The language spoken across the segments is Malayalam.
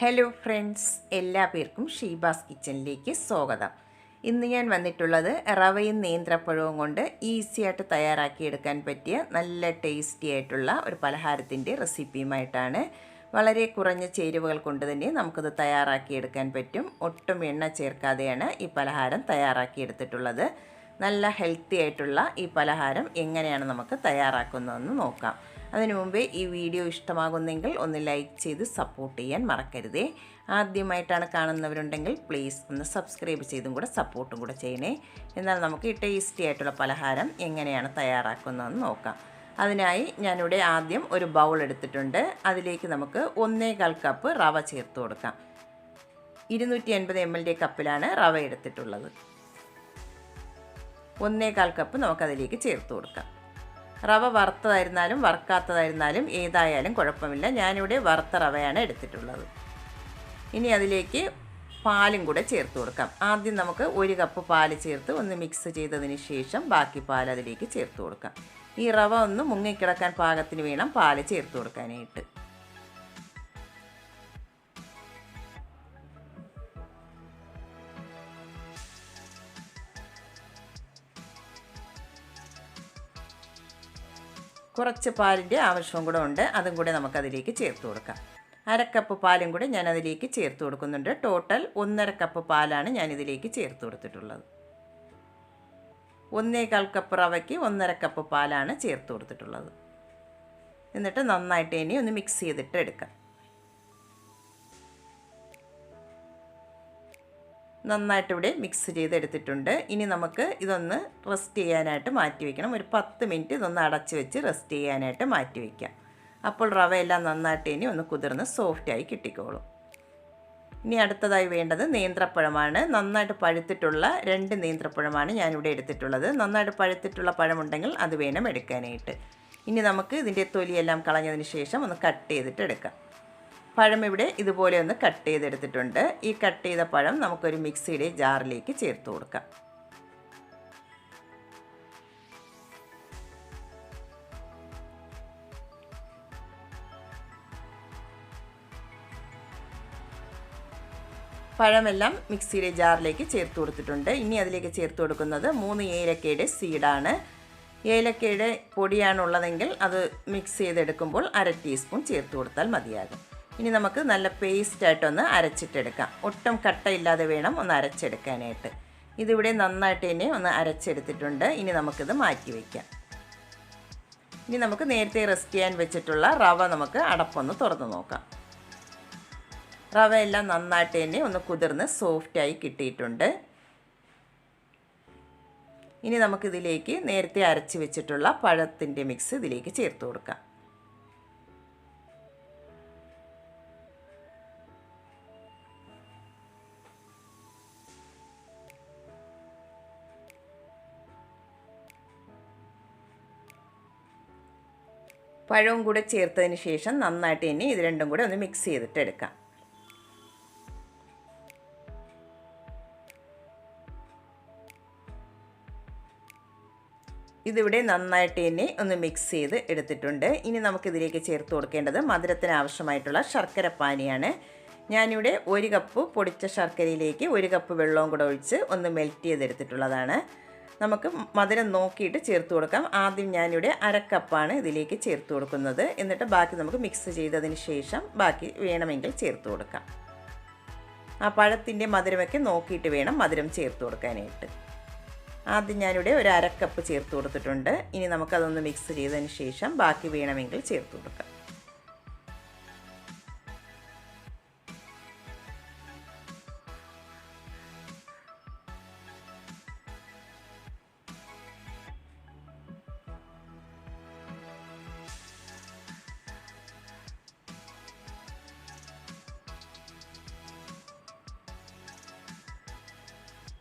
ഹലോ ഫ്രണ്ട്സ് എല്ലാ പേർക്കും ഷീബാസ് കിച്ചണിലേക്ക് സ്വാഗതം. ഇന്ന് ഞാൻ വന്നിട്ടുള്ളത് റവയും നേന്ത്രപ്പഴവും കൊണ്ട് ഈസി ആയിട്ട് തയ്യാറാക്കിയെടുക്കാൻ പറ്റിയ നല്ല ടേസ്റ്റി ആയിട്ടുള്ള ഒരു പലഹാരത്തിന്റെ റെസിപ്പിയുമായിട്ടാണ് വളരെ കുറഞ്ഞ ചേരുവകൾ കൊണ്ട് തന്നെ നമുക്കത് തയ്യാറാക്കിയെടുക്കാൻ പറ്റും. ഒട്ടും എണ്ണ ചേർക്കാതെയാണ് ഈ പലഹാരം തയ്യാറാക്കിയെടുത്തിട്ടുള്ളത്. നല്ല ഹെൽത്തി ആയിട്ടുള്ള ഈ പലഹാരം എങ്ങനെയാണ് നമുക്ക് തയ്യാറാക്കുന്നതെന്ന് നോക്കാം. അതിനു മുമ്പേ ഈ വീഡിയോ ഇഷ്ടമാകുന്നെങ്കിൽ ഒന്ന് ലൈക്ക് ചെയ്ത് സപ്പോർട്ട് ചെയ്യാൻ മറക്കരുതേ. ആദ്യമായിട്ടാണ് കാണുന്നവരുണ്ടെങ്കിൽ പ്ലീസ് ഒന്ന് സബ്സ്ക്രൈബ് ചെയ്തും കൂടെ സപ്പോർട്ടും കൂടെ ചെയ്യണേ. എന്നാൽ നമുക്ക് ഈ ടേസ്റ്റി ആയിട്ടുള്ള പലഹാരം എങ്ങനെയാണ് തയ്യാറാക്കുന്നതെന്ന് നോക്കാം. അതിനായി ഞാനിവിടെ ആദ്യം ഒരു ബൗൾ എടുത്തിട്ടുണ്ട്. അതിലേക്ക് നമുക്ക് ഒന്നേകാൽ കപ്പ് റവ ചേർത്ത് കൊടുക്കാം. ഇരുന്നൂറ്റി എൺപത് എം എൽ കപ്പിലാണ് റവ എടുത്തിട്ടുള്ളത്. ഒന്നേകാൽ കപ്പ് നമുക്കതിലേക്ക് ചേർത്ത് കൊടുക്കാം. റവ വറുത്തതായിരുന്നാലും വറുക്കാത്തതായിരുന്നാലും ഏതായാലും കുഴപ്പമില്ല. ഞാനിവിടെ വറുത്ത റവയാണ് എടുത്തിട്ടുള്ളത്. ഇനി അതിലേക്ക് പാലും കൂടെ ചേർത്ത് കൊടുക്കാം. ആദ്യം നമുക്ക് ഒരു കപ്പ് പാൽ ചേർത്ത് ഒന്ന് മിക്സ് ചെയ്തതിന് ശേഷം ബാക്കി പാൽ അതിലേക്ക് ചേർത്ത് കൊടുക്കാം. ഈ റവ ഒന്ന് മുങ്ങിക്കിടക്കാൻ പാകത്തിന് വേണം പാൽ ചേർത്ത് കൊടുക്കാനായിട്ട്. കുറച്ച് പാലിന്റെ ആവശ്യവും കൂടെ ഉണ്ട്. അതും കൂടെ നമുക്കതിലേക്ക് ചേർത്ത് കൊടുക്കാം. അരക്കപ്പ് പാലും കൂടെ ഞാൻ അതിലേക്ക് ചേർത്ത് കൊടുക്കുന്നുണ്ട്. ടോട്ടൽ ഒന്നര കപ്പ് പാലാണ് ഞാൻ ഇതിലേക്ക് ചേർത്ത് കൊടുത്തിട്ടുള്ളത്. ഒന്നേകാൽ കപ്പ് റവയ്ക്ക് ഒന്നര കപ്പ് പാലാണ് ചേർത്ത് കൊടുത്തിട്ടുള്ളത്. എന്നിട്ട് നന്നായിട്ട് ഇനി ഒന്ന് മിക്സ് ചെയ്തിട്ട് എടുക്കാം. നന്നായിട്ട് ഇവിടെ മിക്സ് ചെയ്തെടുത്തിട്ടുണ്ട്. ഇനി നമുക്ക് ഇതൊന്ന് റെസ്റ്റ് ചെയ്യാനായിട്ട് മാറ്റി വയ്ക്കണം ഒരു പത്ത് മിനിറ്റ് ഇതൊന്ന് അടച്ച് വെച്ച് റെസ്റ്റ് ചെയ്യാനായിട്ട് മാറ്റി വയ്ക്കാം അപ്പോൾ റവയെല്ലാം നന്നായിട്ട് ഇനി ഒന്ന് കുതിർന്ന് സോഫ്റ്റായി കിട്ടിക്കോളും. ഇനി അടുത്തതായി വേണ്ടത് നേന്ത്രപ്പഴമാണ്. നന്നായിട്ട് പഴുത്തിട്ടുള്ള രണ്ട് നേന്ത്രപ്പഴമാണ് ഞാനിവിടെ എടുത്തിട്ടുള്ളത്. നന്നായിട്ട് പഴുത്തിട്ടുള്ള പഴമുണ്ടെങ്കിൽ അത് വേണം എടുക്കാനായിട്ട്. ഇനി നമുക്ക് ഇതിന്റെ തൊലിയെല്ലാം കളഞ്ഞതിന് ശേഷം ഒന്ന് കട്ട് ചെയ്തിട്ട് എടുക്കാം. പഴം ഇവിടെ ഇതുപോലെ ഒന്ന് കട്ട് ചെയ്തെടുത്തിട്ടുണ്ട്. ഈ കട്ട് ചെയ്ത പഴം നമുക്കൊരു മിക്സിയുടെ ജാറിലേക്ക് ചേർത്ത് കൊടുക്കാം. പഴമെല്ലാം മിക്സിയുടെ ജാറിലേക്ക് ചേർത്ത് കൊടുത്തിട്ടുണ്ട്. ഇനി അതിലേക്ക് ചേർത്ത് കൊടുക്കുന്നത് മൂന്ന് ഏലക്കയുടെ സീഡാണ്. ഏലക്കയുടെ പൊടിയാണുള്ളതെങ്കിൽ അത് മിക്സ് ചെയ്തെടുക്കുമ്പോൾ അര ടീസ്പൂൺ ചേർത്ത് കൊടുത്താൽ മതിയാകും. ഇനി നമുക്ക് നല്ല പേസ്റ്റായിട്ടൊന്ന് അരച്ചിട്ടെടുക്കാം. ഒട്ടും കട്ടയില്ലാതെ വേണം ഒന്ന് അരച്ചെടുക്കാനായിട്ട്. ഇതിവിടെ നന്നായിട്ട് തന്നെ ഒന്ന് അരച്ചെടുത്തിട്ടുണ്ട്. ഇനി നമുക്കിത് മാറ്റി വയ്ക്കാം ഇനി നമുക്ക് നേരത്തെ റെസ്റ്റ് ചെയ്യാൻ വെച്ചിട്ടുള്ള റവ നമുക്ക് അടപ്പൊന്ന് തുറന്ന് നോക്കാം. റവ എല്ലാം നന്നായിട്ട് തന്നെ ഒന്ന് കുതിർന്ന് സോഫ്റ്റായി കിട്ടിയിട്ടുണ്ട്. ഇനി നമുക്കിതിലേക്ക് നേരത്തെ അരച്ച് വെച്ചിട്ടുള്ള പഴത്തിന്റെ മിക്സ് ഇതിലേക്ക് ചേർത്ത് കൊടുക്കാം. പഴവും കൂടെ ചേർത്തതിന് ശേഷം നന്നായിട്ട് ഇനി ഇത് രണ്ടും കൂടെ ഒന്ന് മിക്സ് ചെയ്തിട്ട് എടുക്കാം. ഇതിവിടെ നന്നായിട്ട് തന്നെ ഒന്ന് മിക്സ് ചെയ്ത് എടുത്തിട്ടുണ്ട്. ഇനി നമുക്കിതിലേക്ക് ചേർത്ത് കൊടുക്കേണ്ടത് മധുരത്തിന് ആവശ്യമായിട്ടുള്ള ശർക്കര പാനിയാണ്. ഞാനിവിടെ ഒരു കപ്പ് പൊടിച്ച ശർക്കരയിലേക്ക് ഒരു കപ്പ് വെള്ളവും കൂടെ ഒഴിച്ച് ഒന്ന് മെൽറ്റ് ചെയ്തെടുത്തിട്ടുള്ളതാണ്. നമുക്ക് മധുരം നോക്കിയിട്ട് ചേർത്ത് കൊടുക്കാം. ആദ്യം ഞാനിവിടെ അരക്കപ്പാണ് ഇതിലേക്ക് ചേർത്ത് കൊടുക്കുന്നത്. എന്നിട്ട് ബാക്കി നമുക്ക് മിക്സ് ചെയ്തതിന് ശേഷം ബാക്കി വേണമെങ്കിൽ ചേർത്ത് കൊടുക്കാം. ആ പഴത്തിന്റെ മധുരമൊക്കെ നോക്കിയിട്ട് വേണം മധുരം ചേർത്ത് കൊടുക്കാനായിട്ട്. ആദ്യം ഞാനിവിടെ ഒരു അരക്കപ്പ് ചേർത്ത് കൊടുത്തിട്ടുണ്ട്. ഇനി നമുക്കതൊന്ന് മിക്സ് ചെയ്തതിന് ശേഷം ബാക്കി വേണമെങ്കിൽ ചേർത്ത് കൊടുക്കാം.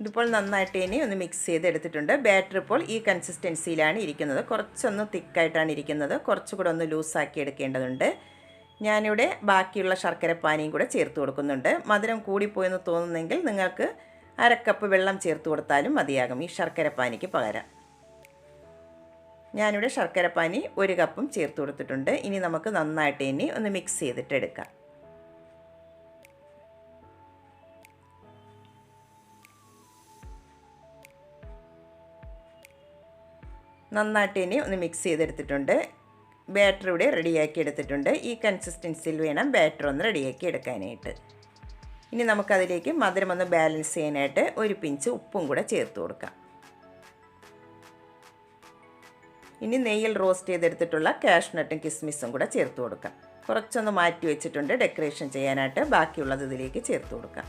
ഇതിപ്പോൾ നന്നായിട്ട് ഇനി ഒന്ന് മിക്സ് ചെയ്തെടുത്തിട്ടുണ്ട്. ബാറ്റർ ഇപ്പോൾ ഈ കൺസിസ്റ്റൻസിയിലാണ് ഇരിക്കുന്നത്. കുറച്ചൊന്ന് തിക്കായിട്ടാണ് ഇരിക്കുന്നത്. കുറച്ചുകൂടെ ഒന്ന് ലൂസാക്കി എടുക്കേണ്ടതുണ്ട്. ഞാനിവിടെ ബാക്കിയുള്ള ശർക്കര പാനിയും കൂടെ ചേർത്ത് കൊടുക്കുന്നുണ്ട്. മധുരം കൂടിപ്പോയെന്ന് തോന്നുന്നെങ്കിൽ നിങ്ങൾക്ക് അരക്കപ്പ് വെള്ളം ചേർത്ത് കൊടുത്താലും മതിയാകും ഈ ശർക്കര പാനിക്ക് പകരം. ഞാനിവിടെ ശർക്കര പാനി ഒരു കപ്പും ചേർത്ത് കൊടുത്തിട്ടുണ്ട്. ഇനി നമുക്ക് നന്നായിട്ട് ഇനി ഒന്ന് മിക്സ് ചെയ്തിട്ട് എടുക്കാം നന്നായിട്ട് ഇനി ഒന്ന് മിക്സ് ചെയ്തെടുത്തിട്ടുണ്ട്. ബാറ്റർ ഇവിടെ റെഡിയാക്കി എടുത്തിട്ടുണ്ട്. ഈ കൺസിസ്റ്റൻസിയിൽ വേണം ബാറ്റർ ഒന്ന് റെഡിയാക്കി എടുക്കാനായിട്ട്. ഇനി നമുക്കതിലേക്ക് മധുരം ഒന്ന് ബാലൻസ് ചെയ്യാനായിട്ട് ഒരു പിഞ്ച് ഉപ്പും കൂടെ ചേർത്ത് കൊടുക്കാം. ഇനി നെയ്യിൽ റോസ്റ്റ് ചെയ്തെടുത്തിട്ടുള്ള കാഷ്നട്ടും കിസ്മിസും കൂടെ ചേർത്ത് കൊടുക്കാം. കുറച്ചൊന്ന് മാറ്റി വെച്ചിട്ടുണ്ട് ഡെക്കറേഷൻ ചെയ്യാനായിട്ട്. ബാക്കിയുള്ളത് ഇതിലേക്ക് ചേർത്ത് കൊടുക്കാം.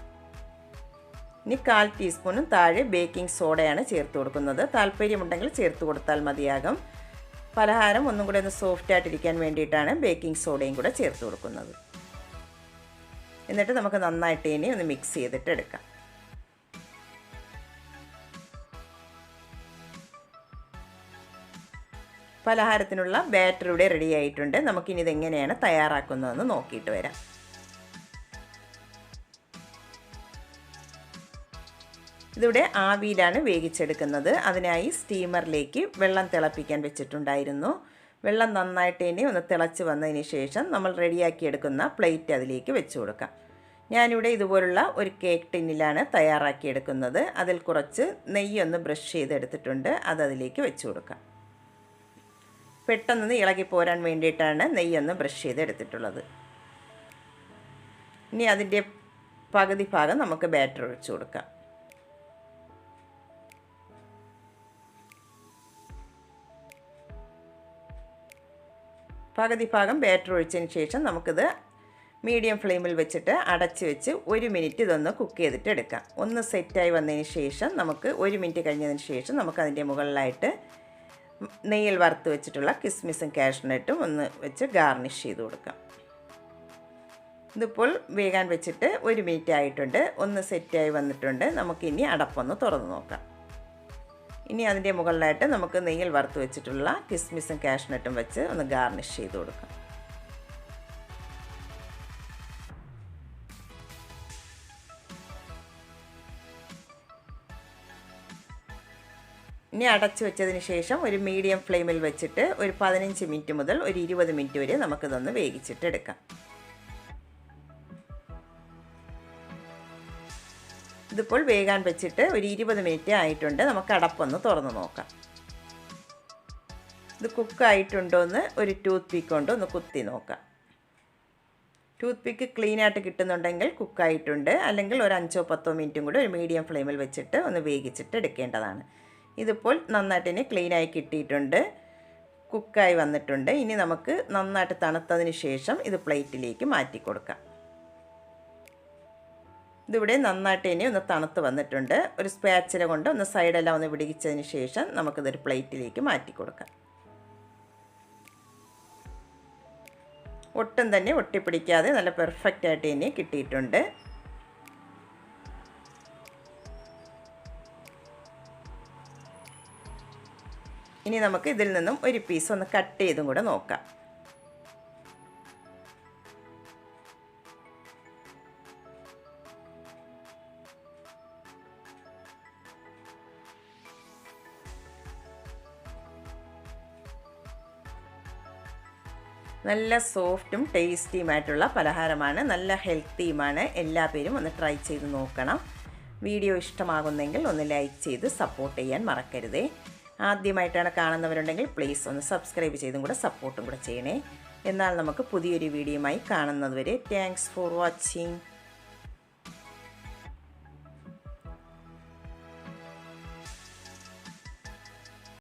ഇനി കാൽ ടീസ്പൂണും താഴെ ബേക്കിംഗ് സോഡയാണ് ചേർത്ത് കൊടുക്കുന്നത്. താല്പര്യമുണ്ടെങ്കിൽ ചേർത്ത് കൊടുത്താൽ മതിയാകും. പലഹാരം ഒന്നും കൂടെ ഒന്ന് സോഫ്റ്റ് ആയിട്ടിരിക്കാൻ വേണ്ടിയിട്ടാണ് ബേക്കിംഗ് സോഡയും കൂടെ ചേർത്ത് കൊടുക്കുന്നത്. എന്നിട്ട് നമുക്ക് നന്നായിട്ട് ഇനി ഒന്ന് മിക്സ് ചെയ്തിട്ട് എടുക്കാം. പലഹാരത്തിനുള്ള ബാറ്റർ റെഡി ആയിട്ടുണ്ട്. നമുക്കിനി ഇതെങ്ങനെയാണ് തയ്യാറാക്കുന്നതെന്ന് നോക്കിയിട്ട് വരാം. ഇതിവിടെ ആവിയിലാണ് വേവിച്ചെടുക്കുന്നത്. അതിനായി സ്റ്റീമറിലേക്ക് വെള്ളം തിളപ്പിക്കാൻ വെച്ചിട്ടുണ്ടായിരുന്നു. വെള്ളം നന്നായിട്ട് ഇനി ഒന്ന് തിളച്ച് വന്നതിന് ശേഷം നമ്മൾ റെഡിയാക്കി എടുക്കുന്ന പ്ലേറ്റ് അതിലേക്ക് വെച്ച് കൊടുക്കാം. ഞാനിവിടെ ഇതുപോലുള്ള ഒരു കേക്ക് ടിന്നിലാണ് തയ്യാറാക്കിയെടുക്കുന്നത് അതിൽ കുറച്ച് നെയ്യൊന്ന് ബ്രഷ് ചെയ്തെടുത്തിട്ടുണ്ട്. അത് അതിലേക്ക് വെച്ച് കൊടുക്കാം. പെട്ടെന്ന് ഇളകി പോരാൻ വേണ്ടിയിട്ടാണ് നെയ്യൊന്ന് ബ്രഷ് ചെയ്തെടുത്തിട്ടുള്ളത്. ഇനി അതിന്റെ പകുതി ഭാഗം നമുക്ക് ബാറ്റർ ഒഴിച്ചു കൊടുക്കാം. പകുതി ഭാഗം ബാറ്റർ ഒഴിച്ചതിന് ശേഷം നമുക്കിത് മീഡിയം ഫ്ലെയിമിൽ വെച്ചിട്ട് അടച്ച് വെച്ച് ഒരു മിനിറ്റ് ഇതൊന്ന് കുക്ക് ചെയ്തിട്ട് എടുക്കാം. ഒന്ന് സെറ്റായി വന്നതിന് ശേഷം നമുക്ക് ഒരു മിനിറ്റ് കഴിഞ്ഞതിന് ശേഷം നമുക്ക് അതിന്റെ മുകളിലായിട്ട് നെയ്യിൽ വറുത്ത് വെച്ചിട്ടുള്ള കിസ്മിസും കാഷ്നട്ടും ഒന്ന് വെച്ച് ഗാർണിഷ് ചെയ്ത് കൊടുക്കാം. ഇതിപ്പോൾ വേഗാൻ വെച്ചിട്ട് ഒരു മിനിറ്റ് ആയിട്ടുണ്ട്. ഒന്ന് സെറ്റായി വന്നിട്ടുണ്ട്. നമുക്കിനി അടപ്പൊന്ന് തുറന്ന് നോക്കാം. ഇനി അതിന്റെ മുകളിലായിട്ട് നമുക്ക് നെയ്യിൽ വറുത്ത് വെച്ചിട്ടുള്ള കിസ്മിസും കാഷ്നട്ടും വെച്ച് ഒന്ന് ഗാർണിഷ് ചെയ്ത് കൊടുക്കാം. ഇനി അടച്ചു വെച്ചതിന് ശേഷം ഒരു മീഡിയം ഫ്ലെയിമിൽ വെച്ചിട്ട് ഒരു പതിനഞ്ച് മിനിറ്റ് മുതൽ ഒരു ഇരുപത് മിനിറ്റ് വരെ നമുക്കിതൊന്ന് വേവിച്ചിട്ട് ഇതിപ്പോൾ വേഗാൻ വെച്ചിട്ട് ഒരു ഇരുപത് മിനിറ്റ് ആയിട്ടുണ്ട്. നമുക്ക് അടപ്പൊന്ന് തുറന്ന് നോക്കാം. ഇത് കുക്കായിട്ടുണ്ടോ എന്ന് ഒരു ടൂത്ത് പിക്ക് കൊണ്ട് ഒന്ന് കുത്തി നോക്കാം. ടൂത്ത് പിക്ക് ക്ലീനായിട്ട് കിട്ടുന്നുണ്ടെങ്കിൽ കുക്കായിട്ടുണ്ട്. അല്ലെങ്കിൽ ഒരു അഞ്ചോ പത്തോ മിനിറ്റും കൂടി ഒരു മീഡിയം ഫ്ലെയിമിൽ വെച്ചിട്ട് ഒന്ന് വേവിച്ചിട്ട് എടുക്കേണ്ടതാണ്. ഇതിപ്പോൾ നന്നായിട്ട് ഇനി ക്ലീനായി കിട്ടിയിട്ടുണ്ട്. കുക്കായി വന്നിട്ടുണ്ട്. ഇനി നമുക്ക് നന്നായിട്ട് തണുത്തതിന് ശേഷം ഇത് പ്ലേറ്റിലേക്ക് മാറ്റി കൊടുക്കാം. ഇതിവിടെ നന്നായിട്ട് ഇനി ഒന്ന് തണുത്ത് വന്നിട്ടുണ്ട്. ഒരു സ്പാച്ചില കൊണ്ട് ഒന്ന് സൈഡെല്ലാം ഒന്ന് പിടിച്ചതിന് ശേഷം നമുക്കിതൊരു പ്ലേറ്റിലേക്ക് മാറ്റി കൊടുക്കാം. ഒട്ടും തന്നെ ഒട്ടിപ്പിടിക്കാതെ നല്ല പെർഫെക്റ്റ് ആയിട്ട് ഇനി കിട്ടിയിട്ടുണ്ട്. ഇനി നമുക്ക് ഇതിൽ നിന്നും ഒരു പീസ് ഒന്ന് കട്ട് ചെയ്തും കൂടെ നോക്കാം. നല്ല സോഫ്റ്റും ടേസ്റ്റിയുമായിട്ടുള്ള പലഹാരമാണ് നല്ല ഹെൽത്തിയുമാണ്. എല്ലാ പേരും ഒന്ന് ട്രൈ ചെയ്ത് നോക്കണം. വീഡിയോ ഇഷ്ടമാകുന്നെങ്കിൽ ഒന്ന് ലൈക്ക് ചെയ്ത് സപ്പോർട്ട് ചെയ്യാൻ മറക്കരുതേ. ആദ്യമായിട്ടാണ് കാണുന്നവരുണ്ടെങ്കിൽ പ്ലീസ് ഒന്ന് സബ്സ്ക്രൈബ് ചെയ്തും കൂടെ സപ്പോർട്ടും കൂടെ ചെയ്യണേ. എന്നാൽ നമുക്ക് പുതിയൊരു വീഡിയോയുമായി കാണുന്നതുവരെ താങ്ക്സ് ഫോർ വാച്ചിങ്